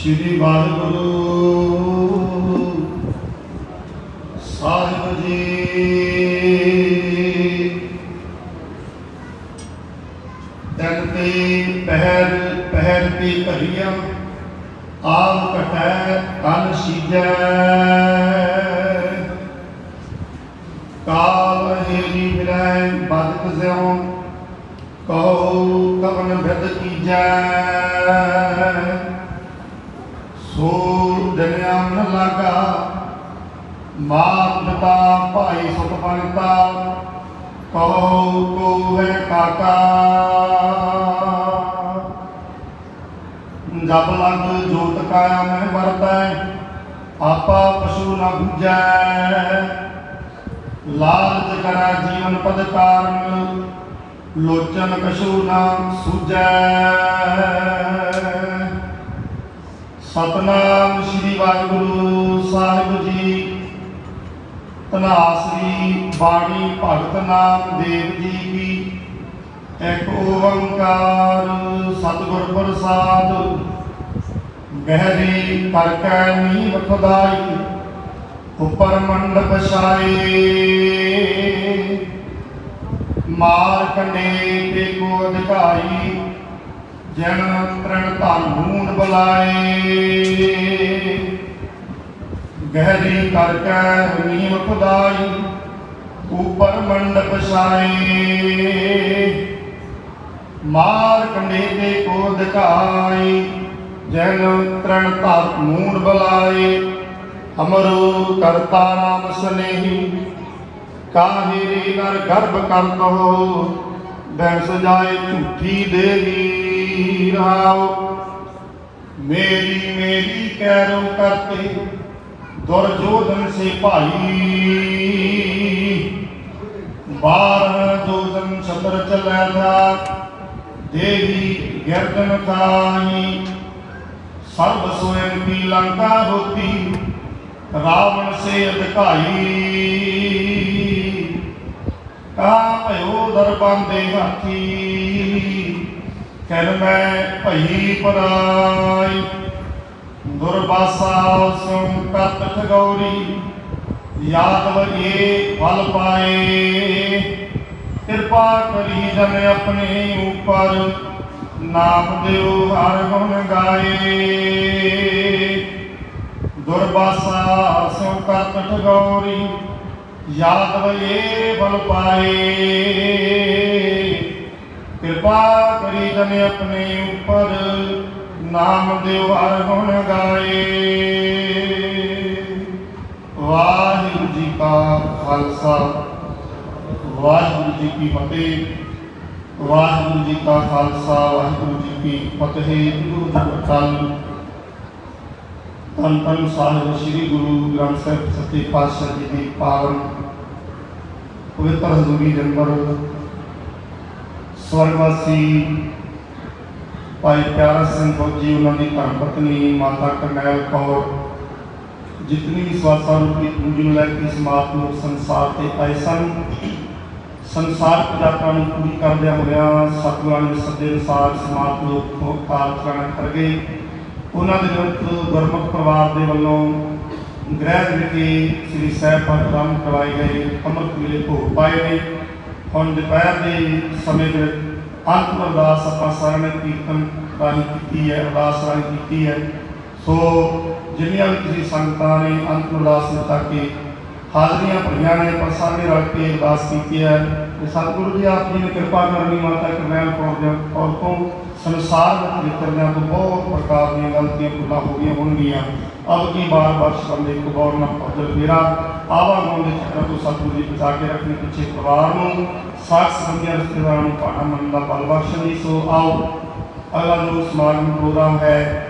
ਸ੍ਰੀ ਵਾਹਿਗੁਰੂ। ਸਾਹਿਬ ਜੀ। ਤਨ ਤੇ ਪਹਿਰ ਪਹਿਰ ਤੇ ਭਰੀਆ ਆਪ ਕਟੈ ਕਨ ਸੀਜੈ। ਕਾਲ ਹੇਰੀ ਮਿਲੈ, ਬਦਕ ਸਿਉ ਕਹੋ ਕਵਨ ਬਿਦ ਕੀਜੈ। ਮਾਤ ਪਿਤਾ, ਭਾਈ ਸੁਖ ਬੰਤਾ ਕਹੋ ਕੋ ਹੈ ਕਾਕਾ। ਜਬ ਲਗ ਜੋਤ ਕਾਇਆ ਮੈਂ ਵਰਤੈ, ਆਪਾ ਪਸ਼ੂ ਨ ਬੁਝੈ। ਲਾਲਚ ਕਰਾ ਜੀਵਨ ਪਦ ਕਾਰਨ, ਲੋਚਨ ਕਸ਼ੂ ਨਾ ਸੂਝੈ। ਸਤਨਾਮ ਸ੍ਰੀ ਵਾਹਿਗੁਰੂ, ਸਾਹਿਬ ਜੀ। ਤਨਾਸਰੀ ਬਾਣੀ ਭਗਤ ਨਾਮ ਦੇਵ ਜੀ ਕੀ। ਇੱਕ ਓੰਕਾਰ ਸਤਿਗੁਰ ਪ੍ਰਸਾਦ। ਗਹਿਰੀ ਕਰਕੈ ਨੀਵ ਖੁਦਾਈ ਉਪਰ ਮੰਡਪ ਛਾਏ। ਮਾਰ ਕੰਡੇ ਤੇ ਕੋ ਅਧਿਕਾਈ ਜਨ ਤ੍ਰਣ ਧਨ ਬੁਲਾਏ। ਗਹਿਰੀ ਕਰਕੇ ਨੀਮ ਖੁਦਾਈ, ਉਪਰ ਮੰਡਪ ਛਾਏ ਮਾਰ ਕੰਡੇ ਤੇ ਕੋ ਦਿਖਾਈ, ਜਨ ਤ੍ਰਣ ਧਨ ਮੂਨ ਬੁਲਾਏ ਅਮਰੋ ਕਰਤਾ ਰਾਮ ਸਨੇਹੀ, ਕਾਹੇ ਰੇ ਨਰ ਗਰਭ ਕਰਤ ਹੋ ਬੈਣ ਝੂਠੀ ਦੇਵੀ ਰਾਓ ਮੇਰੀ ਮੇਰੀ ਕਹਿਰੋ ਕਰਤੇ ਦੁਰਜੋਧਨ ਸੇ ਭਾਈ। ਬਾਰਹ ਜੋਧਨ ਛਤਰ ਚਲੈ ਥਾ ਦੇਵੀ ਗਰਦਨ ਖਾਈ ਸਰਬ ਸੋਇਮ ਕੀ ਲੰਕਾ ਹੋਤੀ ਰਾਵਣ ਸੇ ਅਧਿਕਾਈ। ਕਾ ਭਇਓ ਦਰਬਾਂਦੇ ਹਾਥੀ, ਕਹਿ ਮੈਂ ਭਈ ਪਰਾਈ। ਦੁਰਬਾਸਾ ਸੰਕਟ ਠਗੌਰੀ ਯਾਦਵ ਇਹ ਫਲ ਪਾਏ। ਕਿਰਪਾ ਕਰੀ ਜਨ ਆਪਣੇ ਉਪਰ, ਨਾਮ ਦਿਓ ਹਰ ਗੁਣ ਗਾਏ। ਦੁਰਬਾਸਾ ਸੰਕਟ ਠਗੌਰੀ ਯਾਦਵ ਇਹ ਫਲ ਪਾਏ। ਕਿਰਪਾ ਕਰੀ ਜਨ ਆਪਣੇ ਉਪਰ, ਨਾਮ ਦਿਓ ਹਰ ਗੁਣ ਗਾਏ। ਵਾਹਿਗੁਰੂ ਜੀ ਕਾ ਖਾਲਸਾ, ਵਾਹਿਗੁਰੂ ਜੀ ਕੀ ਫਤਿਹ, ਵਾਹਿਗੁਰੂ ਜੀ ਕਾ ਖਾਲਸਾ, ਵਾਹਿਗੁਰੂ ਜੀ ਕੀ ਫਤਿਹ ਗੁਰੂ ਜੀ ਕਾ ਖਾਲਸਾ। ਧੰਨ ਸਾਹਿਬ ਸ੍ਰੀ ਗੁਰੂ ਗ੍ਰੰਥ ਸਾਹਿਬ ਸੱਚੇ ਪਾਤਸ਼ਾਹ ਜੀ ਦੀ ਪਾਵਨ ਪਵਿੱਤਰ ਹਜ਼ੂਰੀ ਜਨਮਰ ਸਵਰਗਵਾਸੀ ਭਾਈ ਪਿਆਰਾ ਸਿੰਘ ਫੌਜੀ, ਉਹਨਾਂ ਦੀ ਧਰਮ ਪਤਨੀ ਮਾਤਾ ਕਰਨੈਲ ਕੌਰ ਜਿਤਨੀ ਸਵਾਸਾਂ ਰੂਪੀ ਪੂਜੀ ਨੂੰ ਲੈ ਕੇ ਇਸ ਮਾਤ ਨੂੰ ਸੰਸਾਰ ਤੇ ਆਏ ਸਨ, ਸੰਸਾਰ ਜਾਤਰਾ ਨੂੰ ਪੂਰੀ ਕਰਦਿਆਂ ਹੋਇਆਂ ਸਤਿਗੁਰਾਂ ਦੇ ਸੱਦੇ ਅਨੁਸਾਰ ਸਮਾਤ ਲੋਕ ਕਾਲ ਕਰ ਗਏ। ਉਹਨਾਂ ਦੇ ਨਿਮਿਤ ਗੁਰਮੁਖ ਪਰਿਵਾਰ ਦੇ ਵੱਲੋਂ ਗ੍ਰਹਿ ਵਿਖੇ ਸ੍ਰੀ ਸਾਹਿਬ ਪਾਠ ਕਰਵਾਏ ਗਏ ਅੰਮ੍ਰਿਤ ਵੇਲੇ ਭੋਗ ਪਾਏ ਨੇ ਹੁਣ ਦੁਪਹਿਰ ਦੇ ਸਮੇਂ ਦੇ ਵਿੱਚ ਅੰਤਮ ਅਰਦਾਸ ਆਪਾਂ ਸਾਰਿਆਂ ਨੇ ਕੀਰਤਨ ਰਾਹੀਂ ਕੀਤੀ ਹੈ, ਅਰਦਾਸ ਰਾਹੀਂ ਕੀਤੀ ਹੈ। ਸੋ ਜਿੰਨੀਆਂ ਵੀ ਤੁਸੀਂ ਸੰਗਤਾਂ ਨੇ ਅੰਤਮ ਅਰਦਾਸ ਨੂੰ ਤੱਕ ਕੇ ਹਾਜ਼ਰੀਆਂ ਭਰੀਆਂ ਨੇ ਪਰ ਸਾਰੇ ਰਲ ਕੇ ਅਰਦਾਸ ਕੀਤੀ ਹੈ ਤੇ ਸਤਿਗੁਰੂ ਜੀ, ਆਪ ਜੀ ਨੇ ਕਿਰਪਾ ਕਰਨੀ ਮਾਤਾ ਕਰਨੈਲ ਕੌਰ ਦੇ ਔਰ ਤੋਂ ਸੰਸਾਰ ਵਿੱਚ ਵਿਚਰਦਿਆਂ ਤੋਂ ਬਹੁਤ ਪ੍ਰਕਾਰ ਦੀਆਂ ਗਲਤੀਆਂ, ਭੁੱਲਾਂ ਹੋ ਗਈਆਂ ਹੋਣਗੀਆਂ। ਅਬ ਕੀ ਬਾਰ ਬਾਰ ਸ਼ਰਮ ਦੇ ਕਬੌਰ ਨਾ ਪਹੁੰਚਲ ਫੇਰਾ। ਆਵਾ ਦੇ ਚੱਕਰ ਤੋਂ ਸਤਿਗੁਰੂ ਜੀ ਬਚਾ ਕੇ ਰੱਖਣੇ ਪਿੱਛੇ ਪਰਿਵਾਰ ਨੂੰ, ਸਾਖ ਸੰਬੰਧੀਆਂ ਰਿਸ਼ਤੇਦਾਰਾਂ ਨੂੰ ਪਾਣਾ ਮੰਨ ਦਾ ਬਲ ਬਖਸ਼ਣ ਸੋ ਆਓ, ਅਗਲਾ ਜੋ ਸਮਾਗਮ ਪ੍ਰੋਗਰਾਮ ਹੈ